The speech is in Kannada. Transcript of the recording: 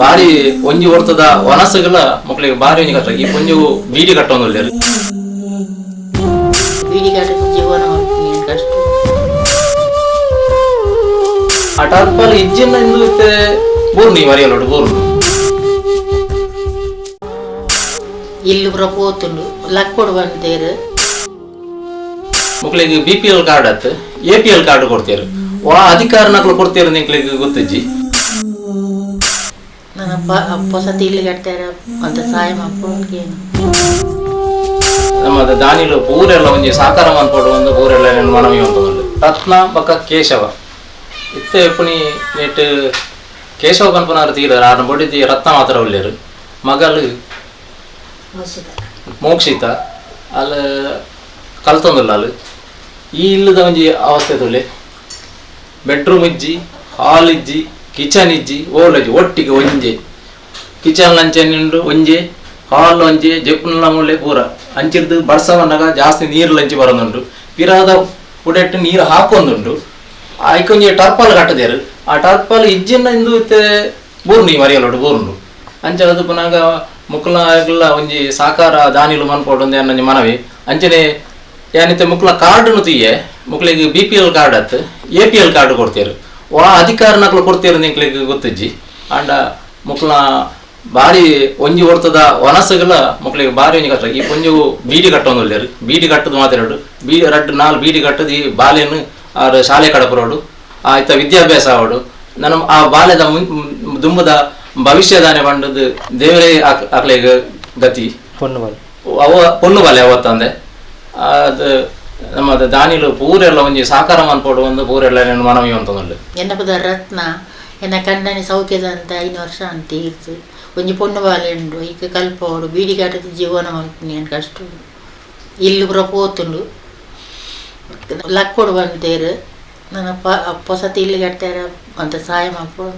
ಬಾರಿ ಒಂಜಿ ಹೊರ್ತದ ವನಸಗಳ ಮಕ್ಕಳಿಗೆ ಬಾರಿ ಒಂಜಿ ಕಷ್ಟ ಈ ಒಂಜು ಬೀಡಿ ಕಟ್ಟೊಂದುಲ್ಲೇರು ಬೀಡಿಗಾಡ ಜೀವನ ಮಾಡ್ತೀನಿ ಕಷ್ಟ ಅಟಾರ್ಪಲ್ ಇಜ್ಜಿನ ಇಂದು ಇತ್ತೆ ಬೂರ್ನಿ ಮರಿಯಲೋಡು ಬೂರ್ನು. ಇಲ್ಲಿ ಪುರ ಪೋತುಂಡು ಲಕ್ಕೊಡು ಬಂದೇರು ಮಕ್ಕಳಿಗೆ ಬಿ ಪಿ ಎಲ್ ಕಾರ್ಡ್ ಆತ್ ಎ ಪಿ ಎಲ್ ಕಾರ್ಡ್ ಕೊಡ್ತೇರು. ವಾ ಅಧಿಕಾರ ನಕಲು ಕೊಡ್ತೇರು ನಿಂಕ್ಳಿಗೆ ಗೊತ್ತಜ್ಜಿ. ನನ್ನ ಅಪ್ಪ ಅಪ್ಪ ಸತಿ ಇಲ್ಲಿ ಕಟ್ಟಾರ ಅಂತ ಸಹಾಯ ಮಾಡ್ಕೊಂಡು ನಮ್ಮ ದಾನಿಲು ಊರೆಲ್ಲ ಒಂಜಿ ಸಾಕಾರ ಮನ್ಪೋಡು ಒಂದು ಊರೆಲ್ಲ ನೆನ್ ಮನವಿ ರತ್ನ ಬಕ್ಕ ಕೇಶವ. ಇತ್ತೆ ಎಪ್ಪಣಿ ನೆಟ್ ಕೇಶವ ಕನ್ಪನಾರು ತೀರ ಆರ್ನ ಬಡಿದಿ ರತ್ನ ಮಾತ್ರ ಉಳ್ಳೇರು. ಮಗಳು ಮೋಕ್ಷಿತ. ಅಲ್ಲಿ ಕಲ್ತೊಂದುಲ್ಲ ಅಲ್ಲಿ ಈ ಇಲ್ಲದ ಒಂಜಿ ಅವಸ್ಥೆ ತುಲೆ. ಬೆಡ್ರೂಮ್ ಇಜ್ಜಿ ಹಾಲ್ ಇಜ್ಜಿ. ಕಿಚನ್ ಇಜ್ಜಿ, ಓಲಜಿ, ಒಟ್ಟಿಗೆ ಒಂಜೆ. ಕಿಚನ್ ಲಂಚನ್ನುಂಡು ಒಂಜೆ. ಹಾಲ್ ಒಂಜೆ ಜಪ್ಪುನ ಮುಳ್ಳೆ ಪೂರ. ಅಂಚಿರ್ದು ಬಡ್ಸವನ್ನಾಗ ಜಾಸ್ತಿ ನೀರು ಲಂಚಿ ಬರೋದುಂಡು ಪಿರಾದ ಪುಡೆಟ್ಟು ನೀರು ಹಾಕೊಂದುಂಡು. ಐಕೊಂಜಿ ಟರ್ಪಲ್ ಕಟ್ಟದೇರು. ಆ ಟರ್ಪಲ್ ಇಜ್ಜಿನ ಇಂದು ಬೂರ್ನಿ ಮರಿಯಲೋಡು ಬೂರ್ನು. ಅಂಚೆ ಅದು ಪುನಃ ಮುಕ್ಲ ಒಂಜಿ ಸಾಕಾರ ದಾನಿಲು ಮನ್ಪೋಡು ನನ್ನ ಮನವಿ. ಅಂಚನೆ ಏನಿತ್ತೆ ಮುಕ್ಲ ಕಾರ್ಡ್ನು ತೀಯೆ. ಮುಕ್ಲಿಗೆ ಬಿ ಪಿ ಎಲ್ ಕಾರ್ಡ್ ಆತ್ ಎ ಪಿ ಎಲ್ ಕಾರ್ಡ್ ಕೊಡ್ತೀರು. ವಾ ಅಧಿಕಾರ ನಕಲು ಕೊಡ್ತೀರ ನಿಂಕ್ಳಿಗೆ ಗೊತ್ತಜ್ಜಿ ಆಂಡ ಮಕ್ಕಳ ಬಾರಿ ಒಂಜಿ ಹೊರ್ತದ ವನಸಗಳ ಮಕ್ಕಳಿಗೆ ಬಾರಿ ಒಂಜಿ ಕಷ್ಟ ಈ ಒಂಜು ಬೀಡಿ ಕಟ್ಟೊಂದುಲ್ಲೇರು ಬೀಡಿ ಕಟ್ಟದು ಮಾತಾಡೋಡು ಬೀಡಿ ರಡ್ಡು ನಾಲ್ ಬೀಡಿ ಕಟ್ಟದು ಈ ಬಾಲೆಯನ್ನು ಅವ್ರ ಶಾಲೆ ಕಡಪರೋಡು ಆಯ್ತ ವಿದ್ಯಾಭ್ಯಾಸ ಆವಡು ನನ್ನ ಆ ಬಾಲ್ಯದ ದುಂಬದ ಭವಿಷ್ಯದಾನೆ ಬಂಡದು ದೇವರೇ ಆಕ್ಲಿಗೆ ಗತಿ. ಪೊನ್ನು ಬಾಲೆ ಅವ ಪೊನ್ನು ಬಾಲೆ ಅವತ್ತಂದೆ. ಅದು ನಮ್ಮದು ದಾನಿಲು ಪೂರೆಲ್ಲ ಒಂಜಿ ಸಾಕಾರ ಮನ್ಪೋಡು ಒಂದು ಪೂರೆಲ್ಲ ನೆನ್ ಮನವಿ ಅಂತಂದು ಎನ್ನ ಪದ ರತ್ನ, ಎನ್ನ ಕಣ್ಣನಿ ಸೌಖ್ಯದ ಅಂತ ಐದು ವರ್ಷ ಅಂತ ಇರ್ತು ಒಂಜಿ ಪೊಣ್ಣು ಬಾಲೆಂಡು ಈಗ ಕಲ್ಪೋಡು ಬೀಡಿಗಾಟದ ಜೀವನ ಮಾಡ್ತೀನಿ ಅಂತ ಕಷ್ಟ ಇಲ್ಲಿ ಪೂರ ಪೋತುಂಡು. ಲಕ್ಕೊಡು ಬಂತೇರು. ನನ್ನ ಪ ಅಪ್ಪ ಸತಿ ಇಲ್ಲಿ ಕಟ್ಟಾರ ಅಂತ ಸಹಾಯ ಮಾಡ್ಕೊಂಡು